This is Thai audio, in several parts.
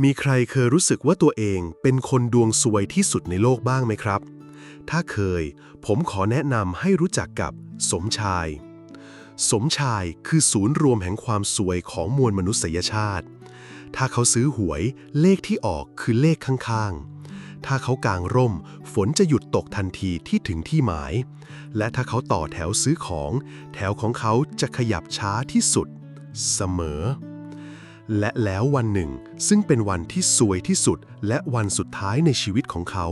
มีใครเคยรู้สึกว่าตัวเองเป็นคนดวงซวยที่สุดในโลกบ้างไหมครับ ถ้าเคย ผมขอแนะนำให้รู้จักกับสมชาย สมชายคือศูนย์รวมแห่งความสวยของมวลมนุษยชาติ ถ้าเขาซื้อหวย เลขที่ออกคือเลขข้างๆ ถ้าเขากางร่ม ฝนจะหยุดตกทันทีที่ถึงที่หมาย และถ้าเขาต่อแถวซื้อของ แถวของเขาจะขยับช้าที่สุด เสมอ และแล้ววันหนึ่ง ซึ่งเป็นวันที่สวยที่สุด และวันสุดท้ายในชีวิตของเขา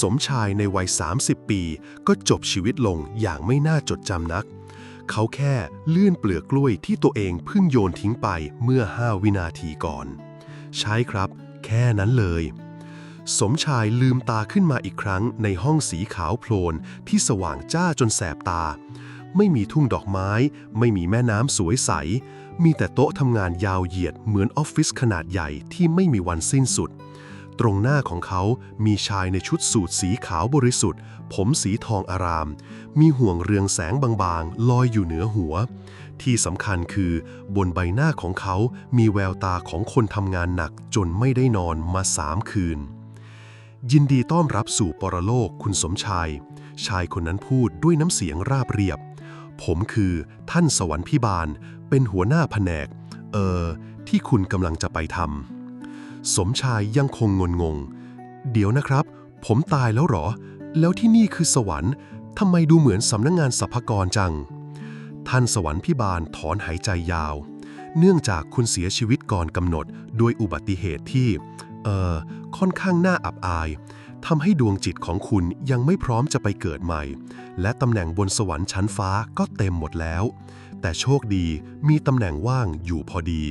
สมชายในวัย 30 ปี ก็จบชีวิตลงอย่างไม่น่าจดจำนัก เขาแค่เลื่อนเปลือกกล้วยที่ตัวเองเพิ่งโยนทิ้งไปเมื่อ 5 วินาทีก่อน ใช่ครับ แค่นั้นเลย สมชายลืมตาขึ้นมาอีกครั้งในห้องสีขาวโพลนที่สว่างจ้าจนแสบตา ไม่มีทุ่งดอกไม้ ไม่มีแม่น้ำสวยใส มีแต่โต๊ะทำงานยาวเหยียดเหมือนออฟฟิศขนาดใหญ่ที่ไม่มีวันสิ้นสุด ตรงหน้าของเขามีชายในชุดสูทสีขาวบริสุทธิ์ ผมสีทองอาราม มีห่วงเรืองแสงบางๆ ลอยอยู่เหนือหัว ที่สำคัญคือบนใบหน้าของเขามีแววตาของคนทำงานหนักจนไม่ได้นอนมาสามคืน ยินดีต้อนรับสู่ปรโลกคุณสมชายชายคนนั้นพูดด้วยน้ำเสียงราบเรียบ ผมคือท่านสวรรค์พิบาล เป็นหัวหน้าแผนก เออ ที่คุณกำลังจะไปทำสมชายยังคงงนงง เดี๋ยวนะครับ ผมตายแล้วหรอ แล้วที่นี่คือสวรรค์ทำไมดูเหมือนสำนักงงานสรรพากรจัง ท่านสวรรค์พิบาลถอนหายใจยาว เนื่องจากคุณเสียชีวิตก่อนกำหนดด้วยอุบัติเหตุที่ เอ่อ ค่อนข้างน่าอับอายทำให้ดวงจิตของคุณยังไม่พร้อมจะไปเกิดใหม่ และตำแหน่งบนสวรรค์ชั้นฟ้าก็เต็มหมดแล้ว แต่โชคดีมีตำแหน่งว่างอยู่พอดี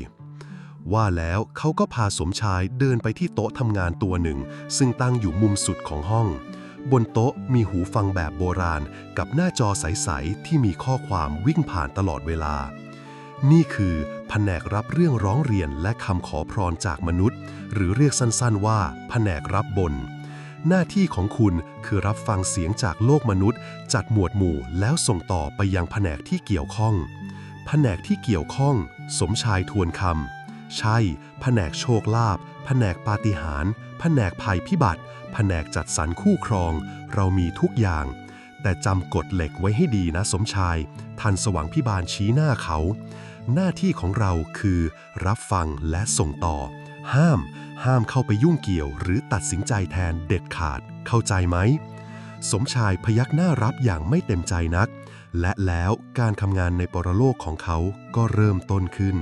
ว่าแล้วเขาก็พาสมชายเดินไปที่โต๊ะทำงานตัวหนึ่ง ซึ่งตั้งอยู่มุมสุดของห้อง บนโต๊ะมีหูฟังแบบโบราณ กับหน้าจอใส ๆ ที่มีข้อความวิ่งผ่านตลอดเวลา นี่คือแผนกรับเรื่องร้องเรียนและคำขอพรจากมนุษย์ หรือเรียกสั้นๆว่าแผนกรับบน หน้าที่ของคุณคือรับฟังเสียงจากโลกมนุษย์ จัดหมวดหมู่แล้วส่งต่อไปยังแผนกที่เกี่ยวข้อง แผนกที่เกี่ยวข้อง สมชายทวนคำ ใช่ แผนกโชคลาภ แผนกปาฏิหาริย์ แผนกภัยพิบัติ แผนกจัดสรรคู่ครอง เรามีทุกอย่าง แต่จำกฎเหล็กไว้ให้ดีนะสมชาย ทันสว่างพิบาลชี้หน้าเขา หน้าที่ของเราคือ รับฟังและส่งต่อ ห้าม ห้ามเข้าไปยุ่งเกี่ยว หรือตัดสินใจแทนเด็ดขาด เข้าใจไหม สมชายพยักหน้ารับอย่างไม่เต็มใจนัก และแล้วการทำงานในปรโลกของเขาก็เริ่มต้นขึ้น